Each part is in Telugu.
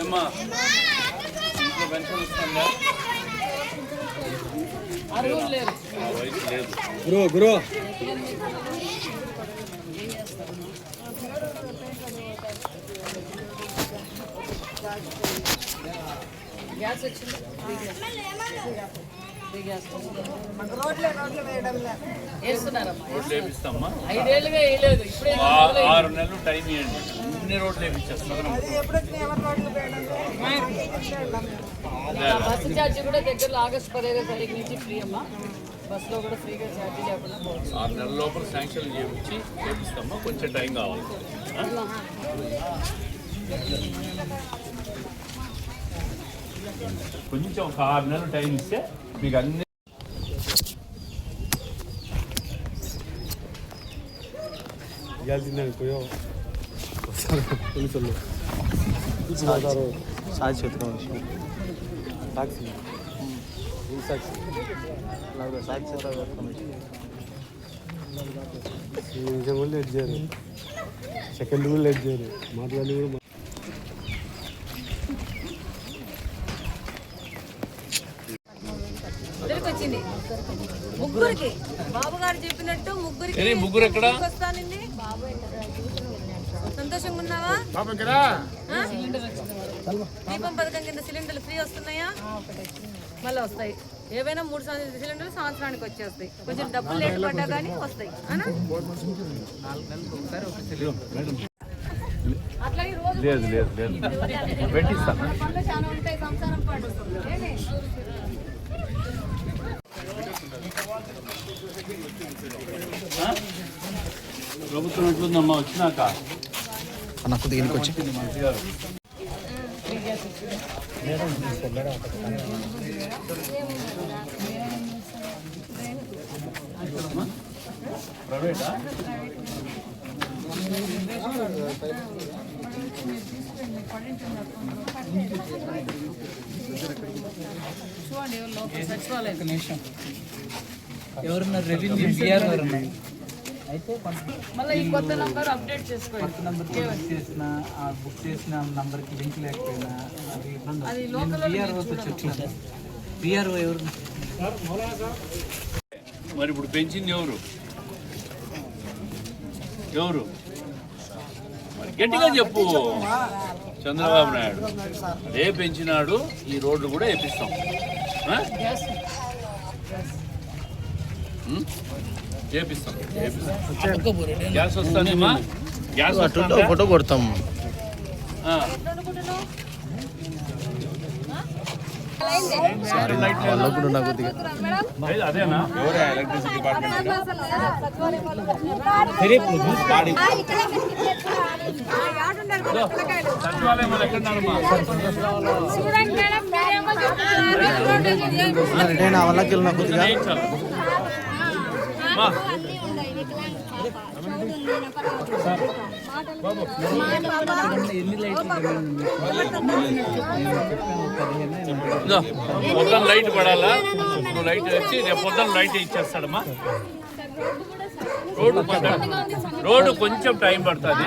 ఏమ్మా ఇంట్లో పెన్షన్ వస్తుందా గురు గురు. గ్యాస్ వచ్చింది ఐదేళ్ళుగా వేయలేదు. ఇప్పుడే ఆ- ఆరు నెలలు టైం ఇవ్వండి. అన్ని రోడ్లు వేపించేస్తాను బస్సు ఛార్జీ కూడా దగ్గరలో ఆగస్టు పదిహేదో తారీఖు నుంచి ఫ్రీ అమ్మా. బస్సులో కూడా ఫ్రీగా ఛార్జీ లేకుండా ఆరు నెలల లోపల శాంక్షన్ చేయించి చేపిస్తామ్మా. కొంచెం టైం కావాలి? కొంచెం ఒక ఆరు నెలలు టైం ఇస్తే మీకు అన్ని ఇవ్వాల్సిందని పోయో పోలీసులు కూర్చున్నారు సాక్షి చెప్తాను సాక్షి ఈ సాక్షి ఈ నిమిషం కూడా లేట్ చేయరు సెకండ్ కూడా లేట్ చేయరు మాట్లాడి కూడా ముగ్గురు ఎక్కడ? వస్తానండి సంతోషంగా ఉన్నావా? దీపం పథకం కింద సిలిండర్లు ఫ్రీ వస్తున్నాయా? మళ్ళీ వస్తాయి. ఏవైనా మూడు సంవత్సరాల సిలిండర్లు సంవత్సరానికి వచ్చేస్తాయి. కొంచెం డబ్బులు లేట్ పడ్డా కానీ వస్తాయి. లేదు లేదు లేదు. పెట్టిస్తాను ప్రభుత్వం ఎట్లుందమ్మా వచ్చినాక? నాకు దీనికి వచ్చి. ప్రైవేటా? చూడండి లోపల సచివాలయం. నిమిషం. ఎవరున్నారు రెవెన్యూ బీఆర్ గారు ఉన్నారు అయితే కొంత మళ్ళీ ఈ కొత్త నంబర్ అప్డేట్ చేసుకోండి కొత్త నెంబర్ బుక్ చేసిన ఆ బుక్ చేసిన నంబర్కి లింక్ లేకపోయినా అది ఇబ్బంది అది బీఆర్ఓ ఎవరు? మరి ఇప్పుడు పెంచింది ఎవరు? ఎవరు? మరి గట్టిగా చెప్పు. చంద్రబాబు నాయుడు. అదే పెంచినాడు ఈ రోడ్లు కూడా వేపిస్తాం. గ్యాస్ గ్యాస్ వస్తుందా? ఫోటో కొడతాం అదేనా వాళ్ళకి నాకు పొద్దున్న లైట్ పడాలా? ఇప్పుడు లైట్ వచ్చి రేపు పొద్దున్న లైట్ ఇచ్చేస్తాడమ్మా. రోడ్డు రోడ్డు కొంచెం టైం పడుతుంది.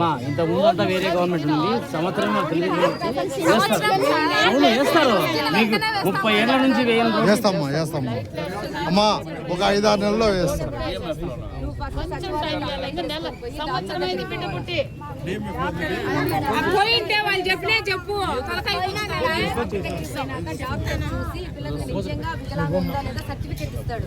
మా ఇంత ముందు అంతా వేరే గవర్నమెంట్ ఉంది. సంవత్సరం అవును వేస్తారు. మీకు ముప్పై ఏళ్ళ నుంచి వేయాలి వేస్తామ్మా వేస్తామ్మా అమ్మా ఒక ఐదారు నెలల్లో వేస్తాం. చెప్పు. తలకాయ నిజంగా సర్టిఫికెట్ ఇస్తాడు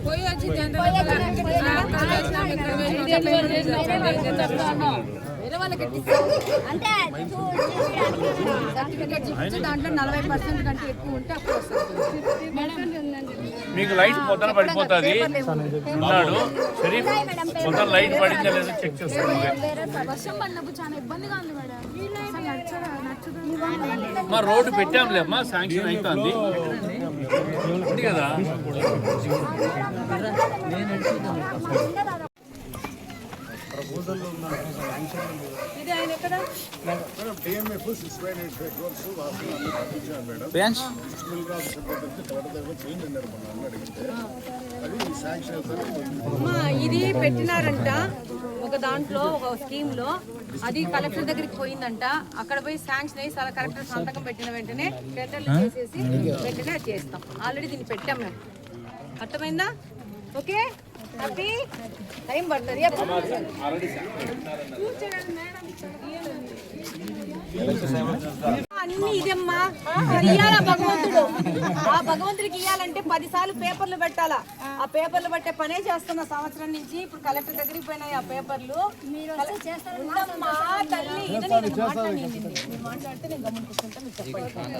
దాంట్లో నలభై పర్సెంట్ కంటే ఎక్కువ ఉంటే అప్పుడు వస్తుంది మీకు లైట్ పొద్దున పడిపోతుంది ఉన్నాడు షరీఫ్ పొద్దున లైట్ పడిందా లేదా చెక్ నచ్చదు మా రోడ్డు పెట్టాంలే అమ్మా శాంక్షన్ అవుతుంది ఉంది కదా ఇది ఆయన ఎక్కడ? TMF six point eight five crores వాసన అన్ని పంపించాను మేడం బెంచ్ స్కూల్ రాదు సెక్రటరీ కరెక్ట్ దగ్గర చేంజ్ అన్నారు మొన్న అన్న అడిగితే అది శాంక్షన్ అవుతుంది అమ్మా, ఇది పెట్టినారంట ఒక దాంట్లో ఒక స్కీమ్లో అది కలెక్టర్ దగ్గరికి పోయిందంట. అక్కడ పోయి శాంక్షన్ అయ్యి చాలా కలెక్టర్ సంతకం పెట్టిన వెంటనే టెండర్లు చేసేసి వెంటనే అది చేస్తాం. ఆల్రెడీ దీన్ని పెట్టాం మేము. అర్థమైందా? ఓకే? టైం పడుతుంది. అన్ని ఇదమ్మా. ఇయ్యాల భగవంతుడు. ఆ భగవంతుడికి ఇయ్యాలంటే పది సార్లు పేపర్లు పెట్టాలా. ఆ పేపర్లు పెట్టే పనే చేస్తున్న సంవత్సరం నుంచి ఇప్పుడు కలెక్టర్ దగ్గరికి పోయినాయి ఆ పేపర్లు. ఉండమ్మా, తల్లి ఇది నేను మాట్లాడింది. మీరు మాట్లాడితే నేను గమనించుకుంటా మీకు చెప్తాను.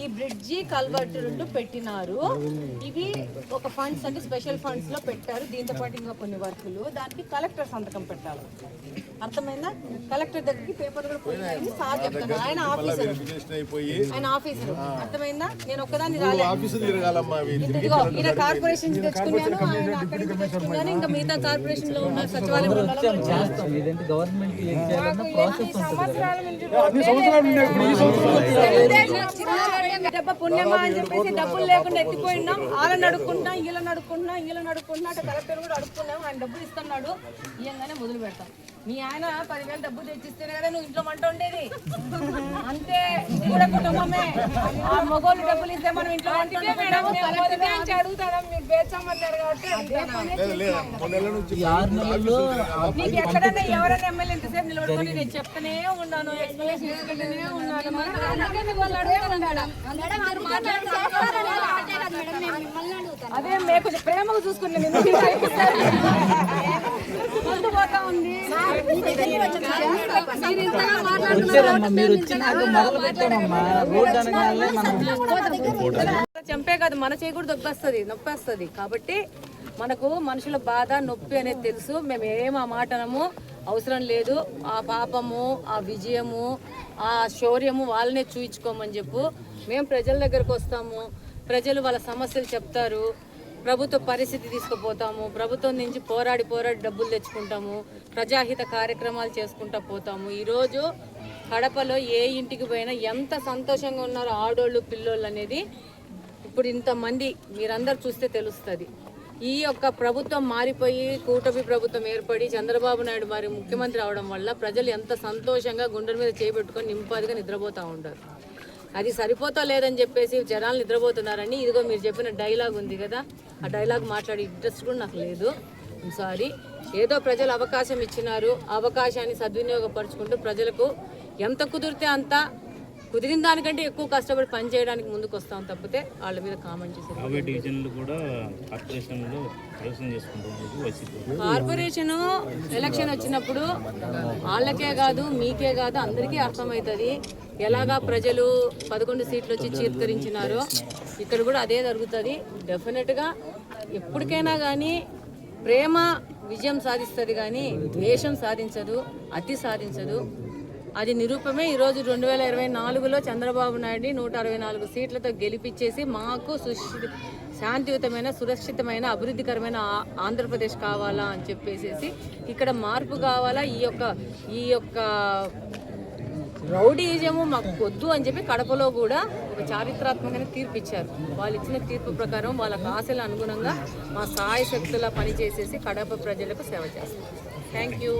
ఈ బ్రిడ్జి కల్వర్ట్ రెండు పెట్టినారు. ఇవి ఒక ఫండ్స్ అంటే స్పెషల్ ఫండ్స్లో పెట్టారు. దీంతో పాటు ఇంకా కొన్ని వర్కులు. దానికి కలెక్టర్ సంతకం పెట్టాలి. అర్థమైందా? కలెక్టర్ దగ్గరికి పేపర్ కూడా పోయినాయి సార్ చెప్తాను ఆయన ఆఫీసర్. ఆయన ఆఫీసర్. అర్థమైందా? నేను ఒక్కదాన్ని ఇదిగో ఈయన కార్పొరేషన్ తెచ్చుకున్నాను ఆయన అక్కడి నుంచి తెచ్చుకున్నాను. ఇంకా మిగతా కార్పొరేషన్లో ఉన్న సచివాలయం ఇదేంటి గవర్నమెంట్ పుణ్యమా అని చెప్పేసి డబ్బులు లేకుండా ఎత్తిపోయినాం. వాళ్ళని అడుక్కుంటున్నాం వీళ్ళని అడుక్కుంటున్నాం వీళ్ళని అంటే అటు కలెక్టర్ కూడా అడుక్కున్నాం. ఆయన డబ్బులు ఇస్తున్నాడు. ఇయ్యంగానే మొదలు పెడతాం. మీ ఆయన పదివేలు డబ్బులు తెచ్చిస్తేనే కదా నువ్వు ఇంట్లో మంట ఉండేది. అంతే. ఇది కూడా కుటుంబమే. ఆ మగోళ్ళు డబ్బులు ఇస్తే మనం ఇంట్లో వంట. అడుగుతారా మీరు బేచమ్మన్నారు కాబట్టి నీకు ఎక్కడైనా ఎవరైనా ఎమ్మెల్యే ఎంతసేపు నిలబడుకొని నేను చెప్తానే ఉన్నాను ఎక్స్ప్లెనేషన్ చేసుకుంటూనే. అదే మీకు ప్రేమకు చూసుకుని నేను ముందు పోతా ఉంది మీరు వచ్చినాక మొదలు పెట్టామమ్మా. రోడ్డు అనగానే మనం చంపే కాదు మన చేయి కూడా దొబ్బేస్తుంది నొప్పేస్తుంది. కాబట్టి మనకు మనుషుల బాధ నొప్పి అనేది తెలుసు. మేము ఏం ఆ మాట అనము. అవసరం లేదు. ఆ పాపము ఆ విజయము ఆ శౌర్యము వాళ్ళనే చూయించుకోమని చెప్పు. మేము ప్రజల దగ్గరకు వస్తాము. ప్రజలు వాళ్ళ సమస్యలు చెప్తారు. ప్రభుత్వ పరిస్థితి తీసుకుపోతాము ప్రభుత్వం నుంచి పోరాడి పోరాడి డబ్బులు తెచ్చుకుంటాము ప్రజాహిత కార్యక్రమాలు చేసుకుంటా పోతాము. ఈరోజు కడపలో ఏ ఇంటికి పోయినా ఎంత సంతోషంగా ఉన్నారో ఆడోళ్ళు పిల్లోళ్ళు అనేది ఇప్పుడు ఇంతమంది మీరందరూ చూస్తే తెలుస్తుంది. ఈ యొక్క ప్రభుత్వం మారిపోయి కూటమి ప్రభుత్వం ఏర్పడి చంద్రబాబు నాయుడు మరి ముఖ్యమంత్రి అవడం వల్ల ప్రజలు ఎంత సంతోషంగా గుండెల మీద చేపెట్టుకొని నింపాదిగా నిద్రపోతూ ఉంటారు అది సరిపోతా లేదని చెప్పేసి జనాలు నిద్రపోతున్నారని ఇదిగో మీరు చెప్పిన డైలాగ్ ఉంది కదా. ఆ డైలాగ్ మాట్లాడే ఇంట్రెస్ట్ కూడా నాకు లేదు. సారీ ఏదో ప్రజలు అవకాశం ఇచ్చినారు. అవకాశాన్ని సద్వినియోగపరుచుకుంటూ ప్రజలకు ఎంత కుదిరితే అంత కుదిరిన దానికంటే ఎక్కువ కష్టపడి పని చేయడానికి ముందుకు వస్తాం తప్పితే వాళ్ళ మీద కామెంట్ చేసేది యాభై డివిజన్లు కూడా కార్పొరేషన్లో ప్రవేశం చేసుకుంటున్నారు వైసీపీ కార్పొరేషన్ ఎలక్షన్ వచ్చినప్పుడు వాళ్ళకే కాదు మీకే కాదు అందరికీ అర్థమవుతుంది. ఎలాగా ప్రజలు పదకొండు సీట్లు వచ్చి చీత్కరించినారో ఇక్కడ కూడా అదే జరుగుతుంది. డెఫినెట్గా ఎప్పటికైనా కానీ ప్రేమ విజయం సాధిస్తుంది కానీ ద్వేషం సాధించదు అతి సాధించదు. అది నిరూపమే. ఈరోజు రెండు వేల ఇరవై నాలుగులో చంద్రబాబు నాయుడిని నూట అరవై నాలుగు సీట్లతో గెలిపించేసి మాకు సుశి శాంతియుతమైన సురక్షితమైన అభివృద్ధికరమైన ఆ- ఆంధ్రప్రదేశ్ కావాలా అని చెప్పేసేసి ఇక్కడ మార్పు కావాలా ఈ యొక్క ఈ యొక్క రౌడీజము మాకు వద్దు అని చెప్పి కడపలో కూడా ఒక చారిత్రాత్మకమైన తీర్పు ఇచ్చారు వాళ్ళు ఇచ్చిన తీర్పు ప్రకారం వాళ్ళ ఆశల అనుగుణంగా మా సాయ శక్తుల పనిచేసేసి కడప ప్రజలకు సేవ చేస్తాం. Thank you.